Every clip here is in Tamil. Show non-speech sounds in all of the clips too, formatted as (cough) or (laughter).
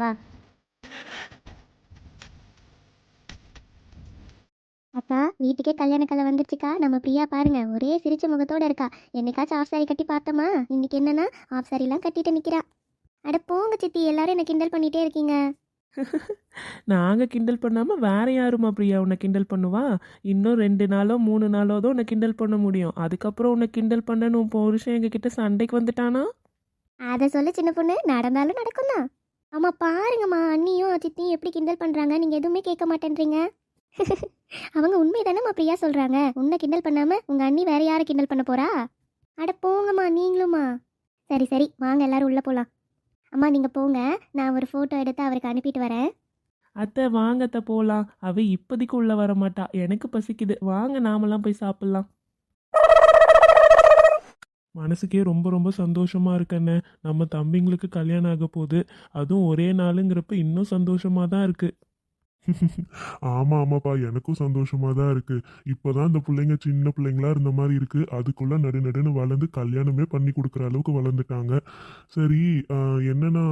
வா அக்கா வீட்டுக்கே கல்யாண கலை வந்துருச்சுக்கா. நம்ம பிரியா பாருங்க ஒரே சிரிச்ச முகத்தோட இருக்கா. என்னைக்காச்சும் ஆஃப் சாரி கட்டி பார்த்தோமா? இன்னைக்கு என்னன்னா ஆஃப் சாரிலாம் கட்டிட்டு நிக்கிறா. அட போங்க சித்தி எல்லாரும் என்ன கிண்டல் பண்ணிட்டே இருக்கீங்க. (laughs) நாங்கள் கிண்டல் பண்ணாமல் வேற யாருமா பிரியா உன்னை கிண்டல் பண்ணுவா? இன்னும் ரெண்டு நாளோ மூணு நாளோ தான் உன்னை கிண்டல் பண்ண முடியும். அதுக்கப்புறம் உன்னை கிண்டல் பண்ணணும் புருஷன் எங்ககிட்ட சண்டைக்கு வந்துட்டானா? அதை சொல்ல சின்ன பொண்ணு நடந்தாலும் நடக்கும் தான் ஆமாம் பாருங்கம்மா. அண்ணியும் சித்தியும் எப்படி கிண்டல் பண்ணுறாங்க நீங்கள் எதுவுமே கேட்க மாட்டேன்றீங்க. (laughs) அவங்க உண்மை தானேம்மா பிரியா சொல்கிறாங்க உன்னை கிண்டல் பண்ணாமல் உங்கள் அண்ணி வேற யாரை கிண்டல் பண்ண போறா? அட போங்கம்மா நீங்களும்மா. சரி சரி. வாங்க எல்லாரும் உள்ளே போகலாம் அம்மா நீங்கள் போங்க. நான் ஒரு ஃபோட்டோ எடுத்து அவருக்கு அனுப்பிட்டு வரேன். அத்தை வாங்கத்த போகலாம் அவ இப்போதைக்கு உள்ளே வர மாட்டா எனக்கு பசிக்குது. வாங்க நாமெல்லாம் போய் சாப்பிட்லாம். மனசுக்கே ரொம்ப ரொம்ப சந்தோஷமா இருக்கண்ணே நம்ம தம்பிங்களுக்கு கல்யாணம் ஆக போகுது. அதுவும் ஒரே நாளுங்கிறப்ப இன்னும் சந்தோஷமா தான் இருக்கு. ஆமா ஆமாப்பா. எனக்கும் சந்தோஷமா தான் இருக்கு. இப்பதான் இந்த பிள்ளைங்க சின்ன பிள்ளைங்களா இருந்த மாதிரி இருக்கு. அதுக்குள்ள நடு நடுன்னு வளர்ந்து கல்யாணமே பண்ணி கொடுக்குற அளவுக்கு வளர்ந்துட்டாங்க. சரி என்னன்னா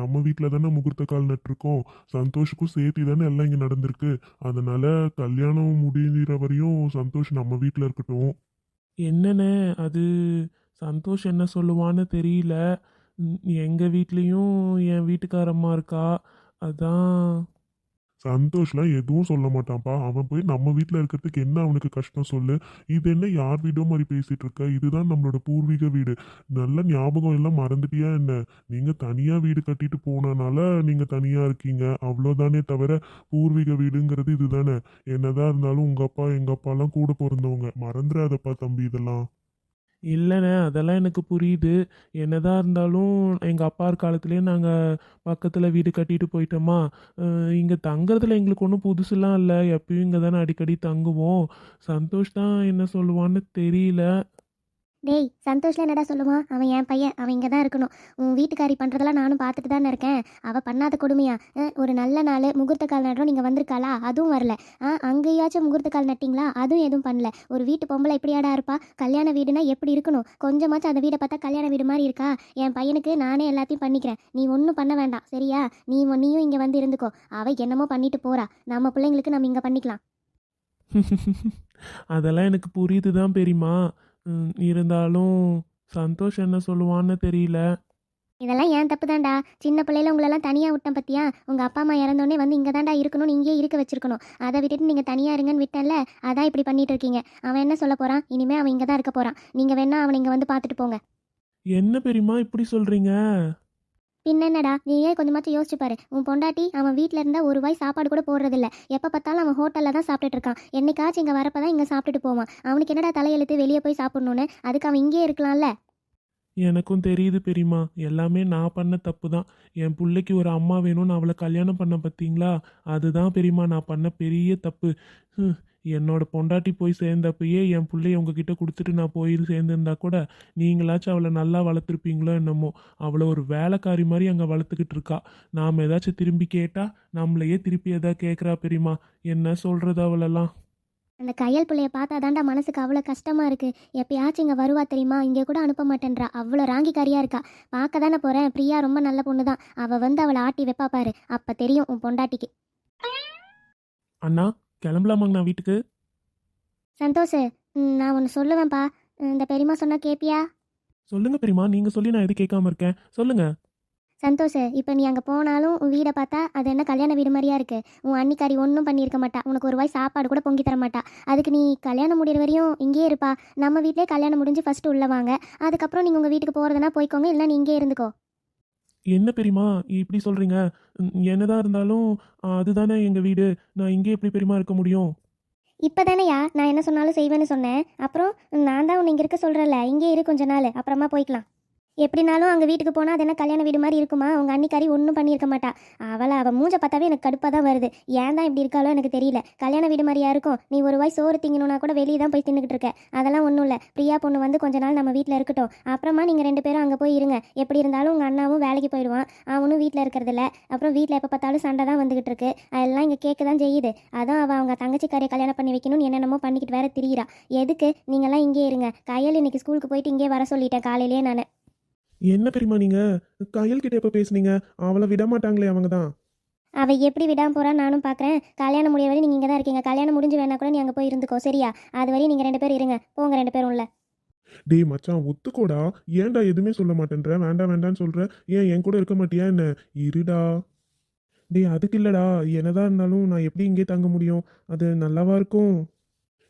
நம்ம வீட்டில தானே முகூர்த்த கால் நட்டிருக்கோம். சந்தோஷுக்கும் சேர்த்து தானே எல்லாம் இங்க நடந்திருக்கு. அதனால கல்யாணம் முடிகிற வரையும் சந்தோஷ் நம்ம வீட்டில் இருக்கட்டும். என்னண்ணே அது சந்தோஷ் என்ன சொல்லுவான்னு தெரியல. எங்கள் வீட்லேயும் என் வீட்டுக்காரம்மா இருக்கா? அதான். சந்தோஷ்லாம் எதுவும் சொல்ல மாட்டான்ப்பா. அவன் போய் நம்ம வீட்டில் இருக்கிறதுக்கு என்ன அவனுக்கு கஷ்டம் சொல்லு? இது என்ன யார் வீடோ மாதிரி பேசிகிட்டு இருக்க? இதுதான் நம்மளோட பூர்வீக வீடு. நல்ல ஞாபகம் எல்லாம் மறந்துட்டியா என்ன? நீங்கள் தனியாக வீடு கட்டிட்டு போனனால நீங்கள் தனியாக இருக்கீங்க. அவ்வளோதானே தவிர பூர்வீக வீடுங்கிறது இதுதானே. என்னதான் இருந்தாலும் உங்கள் அப்பா எங்கள் அப்பாலாம் கூட பிறந்தவங்க. மறந்துடாதப்பா தம்பி இதெல்லாம். இல்லைண்ணே அதெல்லாம் எனக்கு புரியுது. என்னதான் இருந்தாலும் எங்கள் அப்பா காலத்துலேயே நாங்கள் பக்கத்தில் வீடு கட்டிட்டு போயிட்டோமா. இங்கே தங்குறதுல எங்களுக்கு ஒன்றும் புதுசுலாம் இல்லை. எப்பயும் இங்கே தானே அடிக்கடி தங்குவோம். சந்தோஷ் தான் என்ன சொல்லுவான்னு தெரியல. டேய் சந்தோஷில் என்னடா சொல்லுவான் அவன் என் பையன். அவன் இங்கே தான் இருக்கணும். உன் வீட்டுக்காரி பண்ணுறதெல்லாம் நானும் பார்த்துட்டு தானே இருக்கேன். அவள் பண்ணாத கொடுமையா? ஒரு நல்ல நாள் முகூர்த்த கால் நடுறோம் நீங்கள் வந்திருக்காளா? அதுவும் வரல. ஆ அங்கேயாச்சும் முகூர்த்த கால் நட்டிங்களா? அதுவும் எதுவும் பண்ணல. ஒரு வீட்டு பொம்பளை இப்படியாடா இருப்பா? கல்யாண வீடுனா எப்படி இருக்கணும்? கொஞ்சமாச்சும் அந்த வீடை பார்த்தா கல்யாண வீடு மாதிரி இருக்கா? என் பையனுக்கு நானே எல்லாத்தையும் பண்ணிக்கிறேன். நீ ஒன்றும் பண்ண வேண்டாம். சரியா? நீ நீயும் இங்கே வந்து இருந்துக்கோ. அவள் என்னமோ பண்ணிட்டு போறா. நம்ம பிள்ளைங்களுக்கு நம்ம இங்கே பண்ணிக்கலாம். (laughs) அதெல்லாம் எனக்கு புரியுது தான் பெரியமா இருந்தாலும் சந்தோஷ் என்ன சொல்லுவான்னு தெரியல. இதெல்லாம் ஏன் தப்பு தான்டா சின்ன பிள்ளையில உங்களெல்லாம் தனியாக விட்டேன் பத்தியா? உங்கள் அப்பா அம்மா இறந்தோடனே வந்து இங்கே தான்டா இருக்கணும் இங்கேயே இருக்க வச்சிருக்கணும். அதை விட்டுட்டு நீங்கள் தனியாக இருங்கன்னு விட்டேன்ல அதான் இப்படி பண்ணிட்டு இருக்கீங்க. அவன் என்ன சொல்ல போகிறான் இனிமே அவன் இங்கே தான் இருக்க போகிறான் நீங்கள் வேணா அவனை இங்கே வந்து பார்த்துட்டு போங்க. என்ன பெரியமா இப்படி சொல்கிறீங்க பின்னடா நீயே நீ ஏன் கொஞ்சமாச்சும் யோசிச்சு பாரு. உன் பொண்டாட்டி அவன் வீட்டில் இருந்தால் ஒரு வாய் சாப்பாடு கூட போடுறதில்ல. எப்போ பார்த்தாலும் அவன் ஹோட்டலில் தான் சாப்பிட்டுட்டு இருக்கான். என்னைக்காச்சும் இங்கே வரப்போ தான் இங்கே சாப்பிட்டுட்டு போவான். அவனுக்கு என்னடா தலையெழுத்து வெளியே போய் சாப்பிடணும்னு? அதுக்கு அவன் இங்கேயே இருக்கலாம்ல. எனக்கும் தெரியுது பெரியமா எல்லாமே நான் பண்ண தப்பு தான். என் பிள்ளைக்கு ஒரு அம்மா வேணும்னு அவளை கல்யாணம் பண்ண பார்த்தீங்களா? அதுதான் பெரியமா நான் பண்ண பெரிய தப்பு. என்னோட பொண்டாட்டி போய் சேர்ந்தப்பயே என் பிள்ளைய உங்ககிட்ட கொடுத்துட்டு நான் போய் சேர்ந்துருந்தா கூட நீங்களாச்சும் அவளை நல்லா வளர்த்துருப்பீங்களோ என்னமோ. அவளை ஒரு வேலைக்காரி மாதிரி அங்கே வளர்த்துக்கிட்டு இருக்கா. நாம் ஏதாச்சும் திரும்பி கேட்டால் நம்மளையே திருப்பி எதாவது கேட்குறா பெரியமா என்ன சொல்கிறது அவளெல்லாம்? அந்த கையல் பிள்ளைய பார்த்தா தாண்டா மனசுக்கு அவ்வளோ கஷ்டமா இருக்கு. எப்பயாச்சும் இங்கே வருவா தெரியுமா? இங்கே கூட அனுப்ப மாட்டேன்றா. அவ்வளோ ராங்கிக்காரியா இருக்கா. பார்க்க தானே போகிறேன் பிரியா ரொம்ப நல்ல பொண்ணு தான் அவள் வந்து அவளை ஆட்டி வைப்பா பாரு. அப்போ தெரியும் உன் பொண்டாட்டிக்கு. அண்ணா கிளம்பலாமாங்க நான் வீட்டுக்கு? சந்தோஷ் ம், நான் ஒன்று சொல்லுவேன்ப்பா. இந்த பெரியம்மா சொன்னா கேப்பியா? சொல்லுங்க பெரியமா நீங்கள் சொல்லி நான் எது கேட்காம இருக்கேன்? சொல்லுங்க. சந்தோஷ் இப்போ நீ அங்கே போனாலும் உன் வீடை பார்த்தா அது என்ன கல்யாண வீடு மாதிரியா இருக்கு. உன் அன்னிக்காரி ஒன்றும் பண்ணியிருக்க மாட்டா. உனக்கு ஒரு வாய் சாப்பாடு கூட பொங்கி தர மாட்டா. அதுக்கு நீ கல்யாணம் முடியிற வரையும் இங்கேயே இருப்பா. நம்ம வீட்டிலே கல்யாணம் முடிஞ்சு ஃபர்ஸ்ட் உள்ள வாங்க. அதுக்கப்புறம் நீங்கள் உங்கள் வீட்டுக்கு போகிறதுனா போய்க்கோங்க இல்லை நீ இங்கே இருந்துக்கோ. என்ன பெரியமா இப்படி சொல்கிறீங்க என்னதான் இருந்தாலும் அதுதானே எங்கள் வீடு. நான் இங்கே எப்படி பெரியமா இருக்க முடியும்? இப்போ தானேயா நான் என்ன சொன்னாலும் செய்வேன்னு சொன்னேன். அப்புறம் நான் தான் உன்னை இங்கே இருக்க சொல்கிறேன்ல இங்கே இரு கொஞ்ச நாள். அப்புறமா போய்க்கலாம். எப்படினாலும் அங்கே வீட்டுக்கு போனால் அது என்ன கல்யாண வீடு மாதிரி இருக்குமா? உங்கள் அன்னிக்காரி ஒன்றும் பண்ணியிருக்க மாட்டா. அவளை அவள் மூஞ்ச பார்த்தாவே எனக்கு கடுப்பாக தான் வருது. ஏன் தான் இப்படி இருக்காளோ எனக்கு தெரியல. கல்யாண வீடு மாதிரியா இருக்கும். நீ ஒரு வாய் சோறு திங்கணும்னா கூட வெளியே தான் போய் தின்னுக்கிட்டு இருக்க. அதெல்லாம் ஒன்றும் இல்லை. பிரியா பொண்ணு வந்து கொஞ்ச நாள் நம்ம வீட்டில் இருக்கட்டும். அப்புறமா நீங்கள் ரெண்டு பேரும் அங்கே போய் இருங்க. எப்படி இருந்தாலும் உங்கள் அண்ணாவும் வேலைக்கு போயிடுவான். அவனும் வீட்டில் இருக்கிறதில்ல அப்புறம் வீட்டில் எப்போ பார்த்தாலும் சண்டை தான் வந்துகிட்டு இருக்கு. அதெல்லாம் இங்கே கேட்க தான் செய்யுது. அதான் அவள் அவங்க தங்கச்சிக்காரியை கல்யாணம் பண்ணி வைக்கணும்னு என்னென்னமோ பண்ணிக்கிட்டு வேற திரியிறா. எதுக்கு? நீங்களாம் இங்கே இருங்க. கையில் இன்னைக்கு ஸ்கூலுக்கு போயிட்டு இங்கே வர சொல்லிட்டேன். காலையிலேயே நான். என்ன பெரியமா நீங்க? கையல் கிட்ட எப்ப பேசுனீங்க? அவளை விட மாட்டாங்களே அவங்க தான். அவ எப்படி விடாம போறா நானும் பார்க்குறேன் கல்யாணம் முடிய வரை நீங்கள் இங்கே தான் இருக்கீங்க. கல்யாணம் முடிஞ்சு வேணா கூட நீ அங்கே போய் இருந்துக்கோ சரியா? அது வரையும் நீங்கள் ரெண்டு பேரும் இருங்க. போங்க ரெண்டு பேரும் உள்ள. டேய் மச்சான் ஒத்துக்கோடா. ஏன்டா எதுவுமே சொல்ல மாட்டேன்ற? வேண்டாம் வேண்டாம்னு சொல்ற. ஏன் என் கூட இருக்க மாட்டியா என்ன? இருடா. டேய் அதுக்கு இல்லடா. என்னதான் இருந்தாலும் நான் எப்படி இங்கே தங்க முடியும்? அது நல்லாவா இருக்கும்?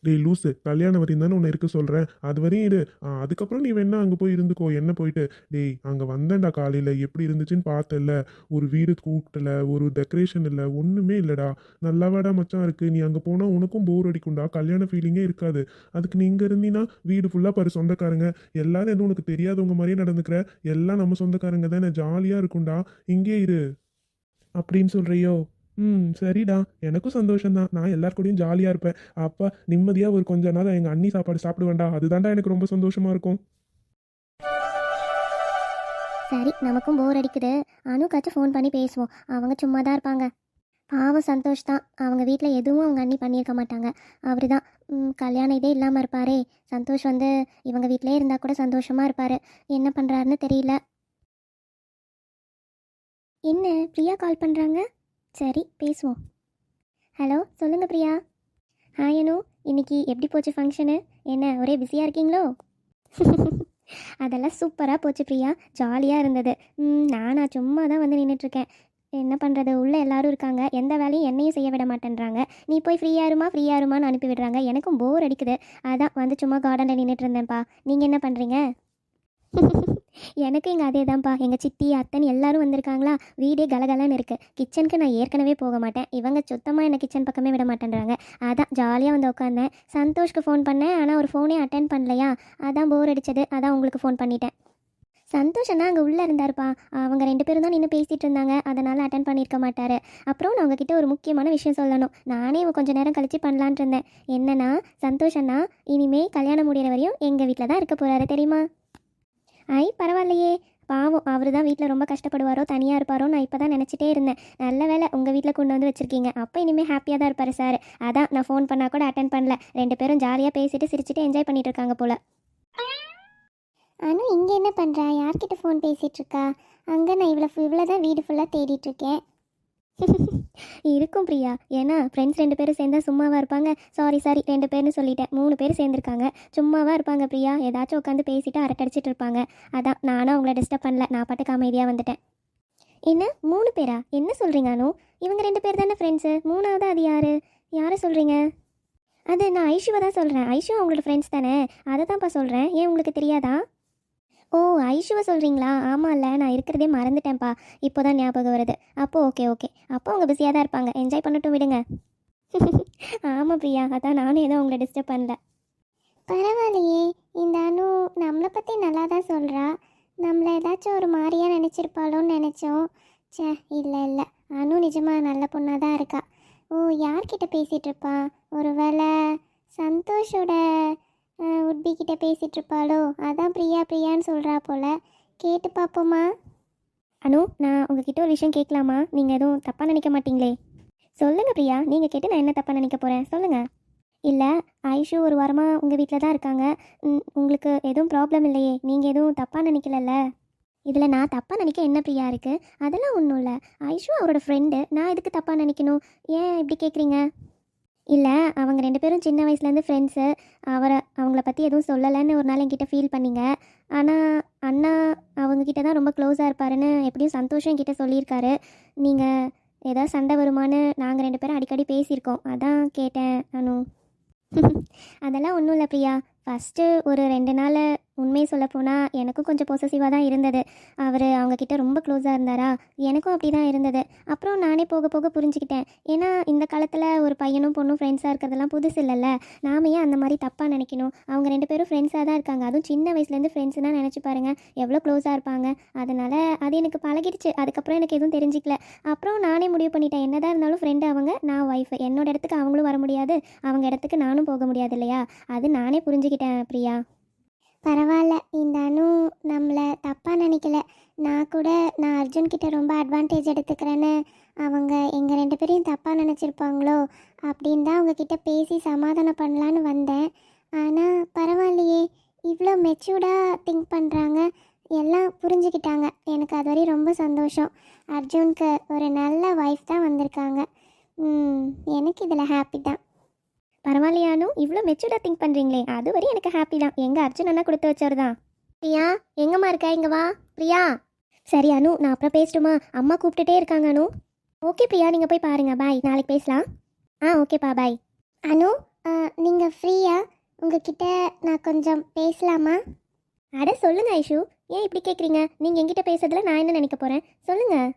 டேய் லூஸு கல்யாணம் வரையும் தானே உன்னை இருக்க சொல்கிறேன் அது வரையும் இரு. ஆ, அதுக்கப்புறம் நீ வேணா அங்கே போய் இருந்துக்கோ என்ன போயிட்டு. டேய் அங்கே வந்தேன்டா காலையில் எப்படி இருந்துச்சுன்னு பார்த்தல ஒரு வீடு கூட்டல ஒரு டெக்கரேஷன் இல்லை ஒன்றுமே இல்லைடா. நல்லாவாடா மச்சான் இருக்கு. நீ அங்கே போனால் உனக்கும் போர் அடிக்கும்டா. கல்யாண ஃபீலிங்கே இருக்காது. அதுக்கு நீ இங்கே இருந்தீங்கன்னா வீடு ஃபுல்லாக பாரு சொந்தக்காரங்க. எல்லாரும் எதுவும் உனக்கு தெரியாதவங்க மாதிரியே நடந்துக்கிற? எல்லாம் நம்ம சொந்தக்காரங்க தானே. ஜாலியாக இருக்கும்டா. இங்கே இரு. அப்படின்னு சொல்கிறியோ ம் சரிடா. எனக்கும் சந்தோஷம்தான். நான் எல்லார் கூடயும் ஜாலியாக இருப்பேன். அப்பா நிம்மதியாக ஒரு கொஞ்ச நாள் எங்கள் அண்ணி சாப்பாடு சாப்பிடுவேண்டா அதுதான்டா எனக்கு ரொம்ப சந்தோஷமாக இருக்கும். சரி நமக்கும் போர் அடிக்குது. அனுக்காச்சும் ஃபோன் பண்ணி பேசுவோம். அவங்க சும்மா தான் இருப்பாங்க. பாவம் சந்தோஷ் தான் அவங்க வீட்டில் எதுவும் அவங்க அண்ணி பண்ணியிருக்க மாட்டாங்க. அவர் தான் கல்யாணம் இதே இல்லாமல் இருப்பாரே. சந்தோஷ் வந்து இவங்க வீட்டிலே இருந்தால் கூட சந்தோஷமாக இருப்பார். என்ன பண்ணுறாருன்னு தெரியல. என்ன பிரியா கால் பண்ணுறாங்க சரி பேசுவோம். ஹலோ சொல்லுங்கள் பிரியா. ஹாய் அனு. இன்னைக்கு எப்படி போச்சு ஃபங்க்ஷனு என்ன ஒரே பிஸியாக இருக்கீங்களோ? (laughs) அதெல்லாம் சூப்பராக போச்சு பிரியா. ஜாலியாக இருந்தது. ம், நானா சும்மா தான் வந்து நின்றுட்டுருக்கேன் என்ன பண்ணுறது உள்ளே எல்லாரும் இருக்காங்க. எந்த வேலையும் என்னையும் செய்ய விட மாட்டேன்றாங்க. நீ போய் ஃப்ரீயாக இருமா? ஃப்ரீயாக இருமான்னு அனுப்பி விடுறாங்க. எனக்கும் போர் அடிக்குது. அதான் வந்து சும்மா கார்டனில் நின்றுட்டு இருந்தேன்ப்பா. நீங்கள் என்ன பண்ணுறீங்க (laughs) எனக்கு இங்கே அதே தான்ப்பா எங்கள் சித்தி அத்தன் எல்லாரும் வந்திருக்காங்களா? வீடே கலகலன்னு இருக்குது கிச்சனுக்கு நான் ஏற்கனவே போக மாட்டேன். இவங்க சுத்தமாக என்ன கிச்சன் பக்கமே விட மாட்டேன்றாங்க. அதான் ஜாலியாக வந்து உட்காந்தேன் சந்தோஷ்க்கு ஃபோன் பண்ணேன். ஆனால் ஒரு ஃபோனே அட்டன் பண்ணலையா? அதான் போர் அடிச்சது. அதான் உங்களுக்கு ஃபோன் பண்ணிட்டேன். சந்தோஷ் அண்ணா அங்கே உள்ளே இருந்தாருப்பா. அவங்க ரெண்டு பேரும் தான் நின்று பேசிகிட்டு இருந்தாங்க. அதனால் அட்டன் பண்ணியிருக்க மாட்டார். அப்புறம் நான் உங்ககிட்ட ஒரு முக்கியமான விஷயம் சொல்லணும். நானே இவன் கொஞ்சம் நேரம் கழித்து பண்ணலான்ட்டு இருந்தேன். என்னன்னா சந்தோஷ் அண்ணா கல்யாணம் முடியிற வரையும் எங்கள் வீட்டில் தான் இருக்க போகிறாரு தெரியுமா? ஐ பரவாயில்லையே. பாவம் அவர் தான் வீட்டில் ரொம்ப கஷ்டப்படுவாரோ தனியாக இருப்பாரோ நான் இப்போ தான் நினச்சிட்டே இருந்தேன். நல்ல வேலை உங்கள் வீட்டில் கொண்டு வந்து வச்சுருக்கீங்க. அப்போ இனிமேல் ஹாப்பியாக தான் இருப்பார் சார். அதான் நான் ஃபோன் பண்ணால் கூட அட்டன் பண்ணல. ரெண்டு பேரும் ஜாலியாக பேசிட்டு சிரிச்சிட்டு என்ஜாய் பண்ணிட்டு இருக்காங்க போல. அனு இங்கே என்ன பண்ணுறா யார்கிட்ட ஃபோன் பேசிகிட்டு இருக்கா? அங்கே நான் இவ்வளோ இவ்வளோ தான் வீடு ஃபுல்லாக தேடிட்டுருக்கேன் (laughs) இருக்கும் பிரியா. ஏன்னா ஃப்ரெண்ட்ஸ் ரெண்டு பேரும் சேர்ந்தா சும்மாவா இருப்பாங்க. சாரி சாரி ரெண்டு பேர்னு சொல்லிட்டேன். மூணு பேர் சேர்ந்துருக்காங்க. சும்மாவா இருப்பாங்க பிரியா. ஏதாச்சும் உட்காந்து பேசிட்டு அரட்டடிச்சிட்டு இருப்பாங்க. அதான் நானும் அவங்கள டிஸ்டர்ப் பண்ணல. நான் பாட்டுக்கு அமைதியாக வந்துட்டேன். என்ன? மூணு பேரா? என்ன சொல்கிறீங்க அனு? இவங்க ரெண்டு பேர் தானே ஃப்ரெண்ட்ஸு மூணாவது அது யாரு? யாரை சொல்கிறீங்க அது நான் ஐஷுவை தான் சொல்கிறேன் ஐஷு அவங்களோட ஃப்ரெண்ட்ஸ் தானே. அதை தான்ப்பா சொல்கிறேன் ஏன் உங்களுக்கு தெரியாதா? ஓ ஐஷுவை சொல்கிறீங்களா ஆமாம்ல நான் இருக்கிறதே மறந்துட்டேன்ப்பா. இப்போ தான் ஞாபகம் வருது. அப்போ ஓகே ஓகே. அப்போ அவங்க பிஸியாக தான் இருப்பாங்க. என்ஜாய் பண்ணட்டும் விடுங்க. (laughs) ஆமாம் பிரியா. அதான் நானும் எதுவும் உங்களை டிஸ்டர்ப் பண்ணல. பரவாயில்லையே. இந்த அனு நம்மளை பற்றி நல்லா தான் சொல்கிறா நம்மளை ஏதாச்சும் ஒரு மாதிரியாக நினச்சிருப்பாளோன்னு நினச்சோம். ச்சே இல்லை இல்லை. அனு நிஜமாக நல்ல பொண்ணாக தான் இருக்கா. ஓ யார்கிட்ட பேசிகிட்டு இருப்பா? ஒருவேளை சந்தோஷோட உட்பி கிட்ட பேசிகிட்டு இருப்பாளோ? அதான் பிரியா பிரியான்னு சொல்கிறா போல. கேட்டு பார்ப்போமா அனு நான் உங்ககிட்ட ஒரு விஷயம் கேட்கலாமா? நீங்கள் எதுவும் தப்பாக நினைக்க மாட்டீங்களே. சொல்லுங்கள் பிரியா நீங்கள் கேட்டு நான் என்ன தப்பாக நினைக்க போகிறேன் சொல்லுங்கள் இல்லை ஐஷு ஒரு வாரமாக உங்கள் வீட்டில் தான் இருக்காங்க. உங்களுக்கு எதுவும் ப்ராப்ளம் இல்லையே. நீங்கள் எதுவும் தப்பாக நினைக்கலல்ல? இதில் நான் தப்பாக நினைக்க என்ன பிரியா இருக்குது அதெல்லாம் ஒன்றும் இல்லை. ஐஷு அவரோட ஃப்ரெண்டு நான் எதுக்கு தப்பாக நினைக்கணும்? ஏன் இப்படி கேட்குறீங்க இல்லை அவங்க ரெண்டு பேரும் சின்ன வயசுலேருந்து ஃப்ரெண்ட்ஸு அவரை அவங்கள பற்றி எதுவும் சொல்லலைன்னு ஒரு நாள் என்கிட்ட ஃபீல் பண்ணிங்க. ஆனால் அண்ணா அவங்கக்கிட்ட தான் ரொம்ப க்ளோஸாக இருப்பாருன்னு எப்படியும் சந்தோஷம் என்கிட்ட சொல்லியிருக்காரு. நீங்கள் ஏதாவது சண்டை வருமான்னு நாங்கள் ரெண்டு பேரும் அடிக்கடி பேசியிருக்கோம். அதான் கேட்டேன் அனு. (laughs) அதெல்லாம் ஒன்றும் இல்லை பிரியா. ஃபஸ்ட்டு ஒரு ரெண்டு நாள் உண்மையை சொல்லப்போனால் எனக்கும் கொஞ்சம் பொசசிவாக தான் இருந்தது. அவர் அவங்கக்கிட்ட ரொம்ப க்ளோஸாக இருந்தாரா? எனக்கும் அப்படி தான் இருந்தது. அப்புறம் நானே போக போக புரிஞ்சுக்கிட்டேன். ஏன்னா இந்த காலத்தில் ஒரு பையனும் பொண்ணும் ஃப்ரெண்ட்ஸாக இருக்கிறதெல்லாம் புதுசு இல்லைல்ல. நாம ஏன் அந்த மாதிரி தப்பாக நினைக்கணும்? அவங்க ரெண்டு பேரும் ஃப்ரெண்ட்ஸாக தான் இருக்காங்க. அதுவும் சின்ன வயசுலேருந்து ஃப்ரெண்ட்ஸ்னால் நினச்சி பாருங்கள் எவ்வளோ க்ளோஸாக இருப்பாங்க. அதனால் அது எனக்கு பழகிடுச்சு. அதுக்கப்புறம் எனக்கு எதுவும் தெரிஞ்சிக்கல. அப்புறம் நானே முடிவு பண்ணிட்டேன். என்னதான் இருந்தாலும் ஃப்ரெண்டு அவங்க நான் ஒய்ஃப் என்னோட இடத்துக்கு அவங்களும் வர முடியாது. அவங்க இடத்துக்கு நானும் போக முடியாது இல்லையா? அது நானே புரிஞ்சுக்கிட்டேன் பிரியா. பரவாயில்ல. இந்த அணு நம்மளை தப்பாக நினைக்கல. நான் கூட நான் அர்ஜுன் கிட்ட ரொம்ப அட்வான்டேஜ் எடுத்துக்கிறேன்னு அவங்க எங்கள் ரெண்டு பேரையும் தப்பாக நினச்சிருப்பாங்களோ அப்படின்னு தான் அவங்கக்கிட்ட பேசி சமாதானம் பண்ணலான்னு வந்தேன். ஆனால் பரவாயில்லையே. இவ்வளோ மெச்சூர்டாக திங்க் பண்ணுறாங்க எல்லாம் புரிஞ்சுக்கிட்டாங்க. எனக்கு அது வரையும் ரொம்ப சந்தோஷம். அர்ஜுனுக்கு ஒரு நல்ல ஒய்ஃப் தான் வந்திருக்காங்க. எனக்கு இதில் ஹாப்பி தான். பரவாயில்லையானு இவ்வளோ மெச்சூர்டாக திங்க் பண்ணுறீங்களே அது வரையும் எனக்கு ஹாப்பி தான். எங்கள் அர்ஜுன் அண்ணா கொடுத்து வச்சவர் தான். பிரியா எங்கம்மா இருக்கா? இங்கே வா. பிரியா. சரி அனு. நான் அப்புறம் பேசட்டுமா? அம்மா கூப்பிட்டுட்டே இருக்காங்க அனு. ஓகே பிரியா. நீங்கள் போய் பாருங்கள் பாய் நாளைக்கு பேசலாம். ஆ ஓகேப்பா பாய் அனு நீங்கள் ஃப்ரீயா உங்ககிட்ட நான் கொஞ்சம் பேசலாமா? அட சொல்லுங்க ஐஷு. ஏன் இப்படி கேட்குறீங்க நீங்கள் எங்கிட்ட பேசுறதுல நான் என்ன நினைக்க போகிறேன் சொல்லுங்கள்